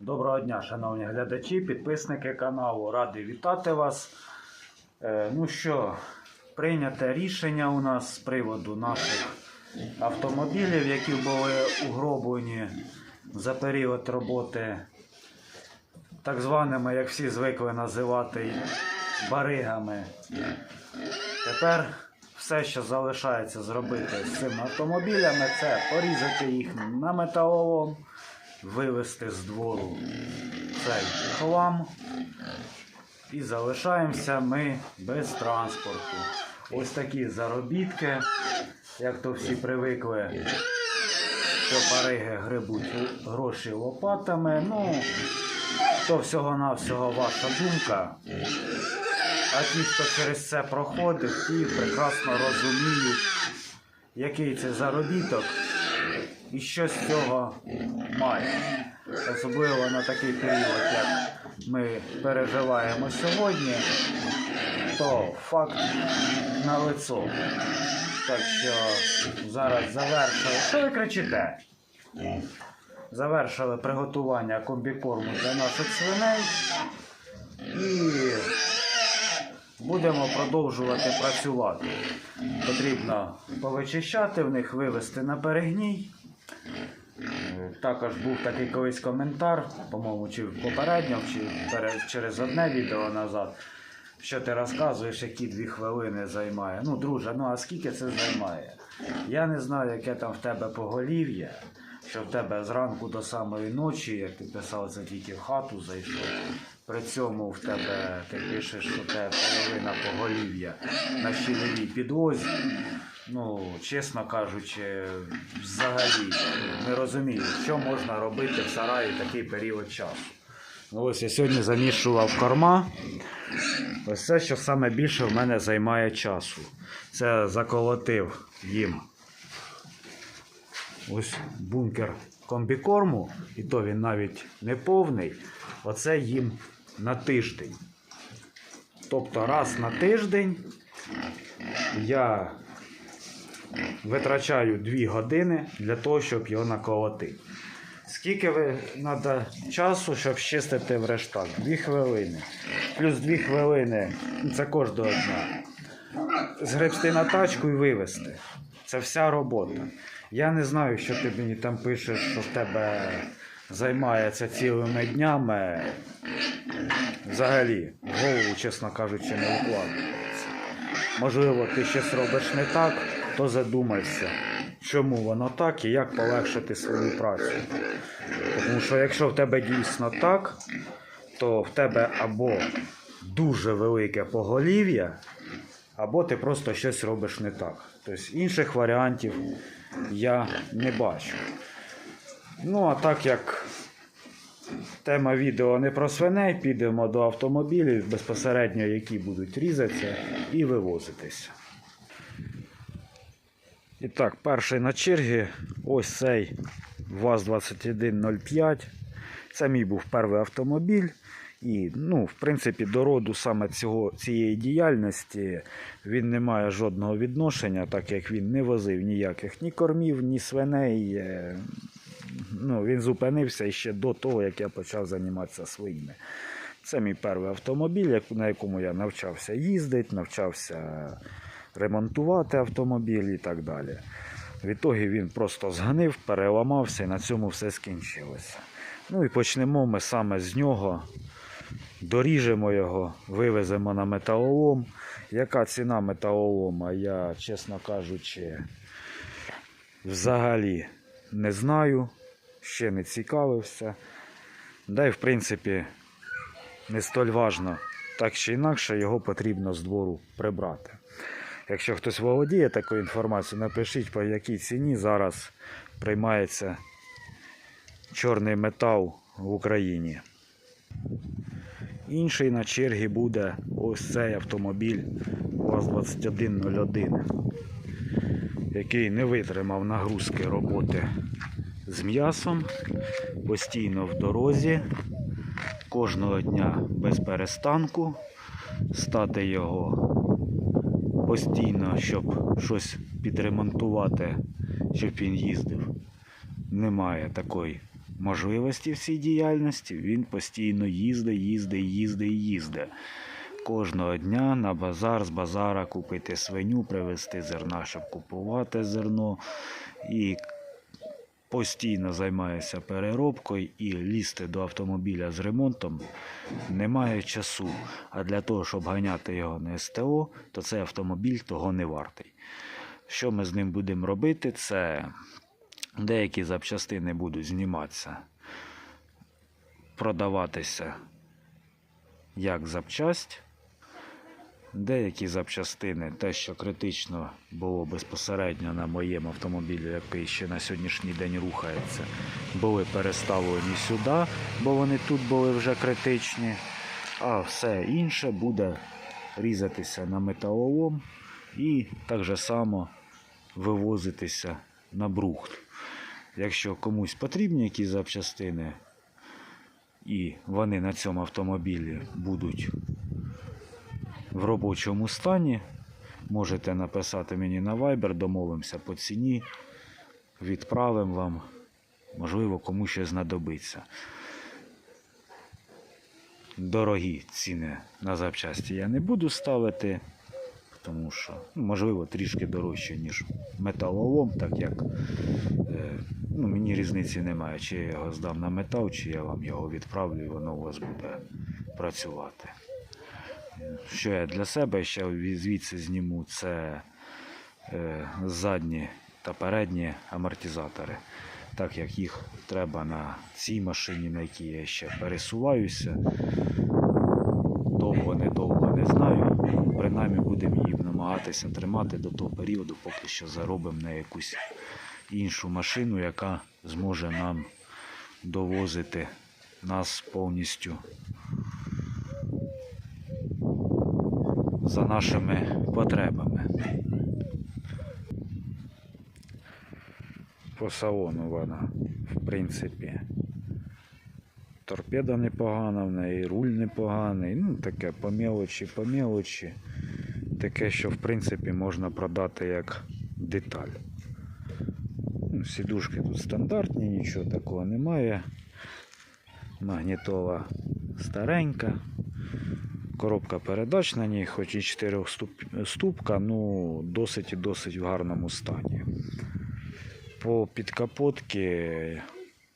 Доброго дня, шановні глядачі, підписники каналу. Радий вітати вас. Е, ну що, прийняте рішення у нас з приводу наших автомобілів, які були угроблені за період роботи так званими, як всі звикли називати, баригами. Тепер все, що залишається зробити з цими автомобілями, це порізати їх на металолом, вивезти з двору цей хлам. І залишаємося ми без транспорту. Ось такі заробітки, як то всі привикли, що бариги грибуть гроші лопатами. Ну, то всього-навсього ваша думка. А ті, хто через це проходив, ті прекрасно розуміють, який це заробіток і що з цього має. Особливо на такий період, як ми переживаємо сьогодні, то факт на лицо. Так що зараз завершили. Що ви кричите? Завершили приготування комбікорму для наших свиней. І будемо продовжувати працювати. Потрібно повичищати в них, вивести на перегній. Також був такий колись коментар, по-моєму, чи попередньо, чи через одне відео назад. Що ти розказуєш, які дві хвилини займає. Ну, друже, ну а скільки це займає? Я не знаю, яке там в тебе поголів'я, що в тебе зранку до самої ночі, як ти писав, це тільки в хату зайшов. При цьому в тебе ти пишеш, що в тебе половина поголів'я на щільній підлозі. Ну, чесно кажучи, взагалі не розумію, що можна робити в сараї такий період часу. Ну, ось я сьогодні замішував корма. Ось це, що саме більше в мене займає часу. Це заколотив їм ось бункер комбікорму, і то він навіть не повний. Оце їм на тиждень. Тобто раз на тиждень я витрачаю 2 години для того, щоб його наколотити. Скільки ви треба часу, щоб чистити в рештак? Дві хвилини. Плюс дві хвилини це кожного дня. Згребсти на тачку і вивезти. Це вся робота. Я не знаю, що ти мені там пишеш, що в тебе займається цілими днями. Взагалі, голову, чесно кажучи, не укладається. Можливо, ти щось робиш не так, то задумайся, чому воно так і як полегшити свою працю. Тому що якщо в тебе дійсно так, то в тебе або дуже велике поголів'я, або ти просто щось робиш не так. Тобто інших варіантів я не бачу. Ну, а так як тема відео не про свиней, підемо до автомобілів, безпосередньо які будуть різатися і вивозитися. І так, перший на чергі ось цей ВАЗ-2105. Це мій був перший автомобіль. І, ну, в принципі, до роду саме цього, цієї діяльності він не має жодного відношення, так як він не возив ніяких ні кормів, ні свиней. Е, Ну, він зупинився ще до того, як я почав займатися своїми. Це мій перший автомобіль, на якому я навчався їздити, навчався ремонтувати автомобіль і так далі. Відтоді він просто зганив, переламався і на цьому все скінчилося. Ну і почнемо ми саме з нього. Доріжемо його, вивеземо на металолом. Яка ціна металолома, я, чесно кажучи, взагалі не знаю, ще не цікавився. Да й в принципі не столь важно. Так чи інакше його потрібно з двору прибрати. Якщо хтось володіє такою інформацією, напишіть, по якій ціні зараз приймається чорний метал в Україні. Інший на чергі буде ось цей автомобіль УАЗ-2101, який не витримав нагрузки роботи з м'ясом, постійно в дорозі, кожного дня без перестанку, стати його постійно, щоб щось підремонтувати, щоб він їздив. Немає такої можливості в цій діяльності, він постійно їздить, їздить, їздить, їздить. Кожного дня на базар з базара купити свиню, привезти зерна, щоб купувати зерно. І постійно займається переробкою і лізти до автомобіля з ремонтом немає часу. А для того, щоб ганяти його на СТО, то цей автомобіль того не вартий. Що ми з ним будемо робити? Це деякі запчастини будуть зніматися, продаватися як запчасть. Деякі запчастини, те, що критично було безпосередньо на моєму автомобілі, який ще на сьогоднішній день рухається, були переставлені сюди, бо вони тут були вже критичні. А все інше буде різатися на металолом і так же само вивозитися на брухт. Якщо комусь потрібні якісь запчастини, і вони на цьому автомобілі будуть в робочому стані. Можете написати мені на Viber, домовимося по ціні, відправимо вам. Можливо, комусь ще знадобиться. Дорогі ціни на запчасті я не буду ставити, тому що, ну, можливо, трішки дорожче, ніж металолом, так як е, ну, мені різниці немає, чи я його здам на метал, чи я вам його відправлю, і воно у вас буде працювати. Що я для себе ще звідси зніму, це е, задні та передні амортизатори. Так як їх треба на цій машині, на якій я ще пересуваюся. Довго, недовго не знаю. Принаймні будемо її намагатися тримати до того періоду, поки що заробимо на якусь іншу машину, яка зможе нам довозити нас повністю за нашими потребами. По салону вона, в принципі, торпеда непогана, в неї руль непоганий, ну таке по мелочі, по мелочі. Таке, що в принципі можна продати як деталь. Ну, Сідушки тут стандартні, нічого такого немає. Магнітола старенька. Коробка передач на ній, хоч і 4 ступка, ну досить і досить в гарному стані. По підкапотки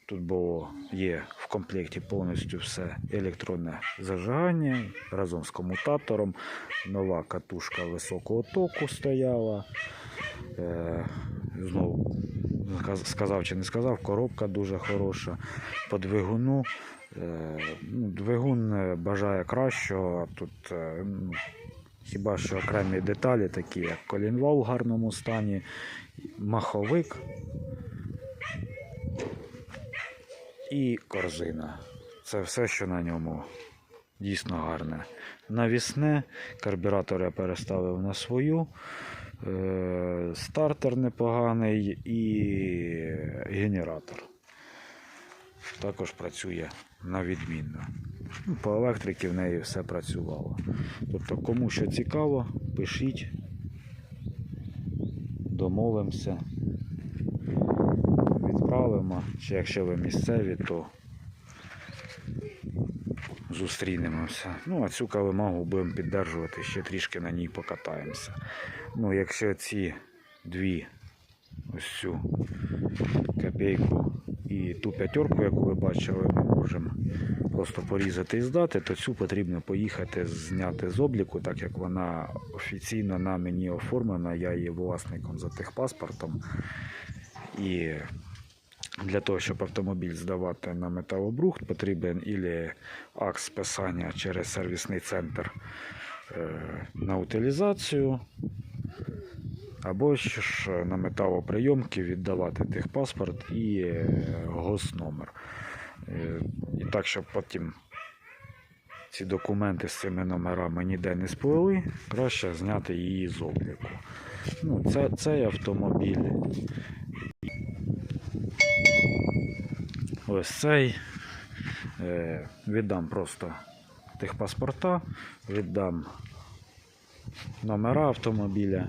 тут було, є в комплекті повністю все електронне зажигання разом з комутатором. Нова катушка високого току стояла. Е, знову сказав чи не сказав, коробка дуже хороша. По двигуну. Е, ну, Двигун е, бажає кращого. Тут е, ну, хіба що окремі деталі, такі як колінвал в гарному стані, маховик і корзина. Це все, що на ньому дійсно гарне. Навісне, карбюратор я переставив на свою. Стартер непоганий і генератор також працює на відмінно. Ну, По електриці в неї все працювало. Тобто, кому що цікаво, пишіть, домовимося, відправимо. Чи якщо ви місцеві, то зустрінемося. Ну, а цю калимагу будемо піддержувати, ще трішки на ній покатаємося. Ну, якщо ці дві ось цю копійку і ту п'ятерку, яку ви бачили, ми можемо просто порізати і здати, то цю потрібно поїхати зняти з обліку, так як вона офіційно на мені оформлена, я є власником за техпаспортом. І для того, щоб автомобіль здавати на металобрухт, потрібен ілі акт списання через сервісний центр е, на утилізацію, або ж на металоприйомки віддавати техпаспорт і е, госномер. Е, І так, щоб потім ці документи з цими номерами ніде не сплили, краще зняти її з обліку. Ну, це, цей автомобіль. Ось цей. Е, віддам просто техпаспорта, віддам номера автомобіля,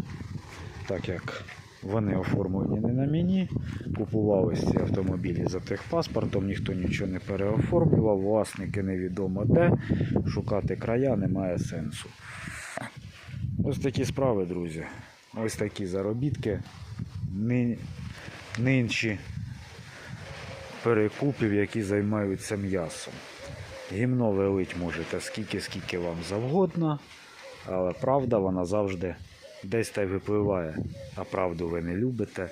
так як Вони оформлені не на мені. Купувались ці автомобілі за техпаспортом, ніхто нічого не переоформлював, власники невідомо де. Шукати края немає сенсу. Ось такі справи, друзі. Ось такі заробітки. Ни- Нинчі перекупів, які займаються м'ясом. Гімно ви лить можете скільки, скільки вам завгодно, але правда вона завжди десь та й випливає. А правду ви не любите.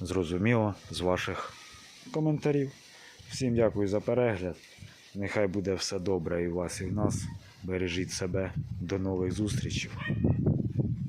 Зрозуміло з ваших коментарів. Всім дякую за перегляд. Нехай буде все добре і у вас, і в нас. Бережіть себе. До нових зустрічей.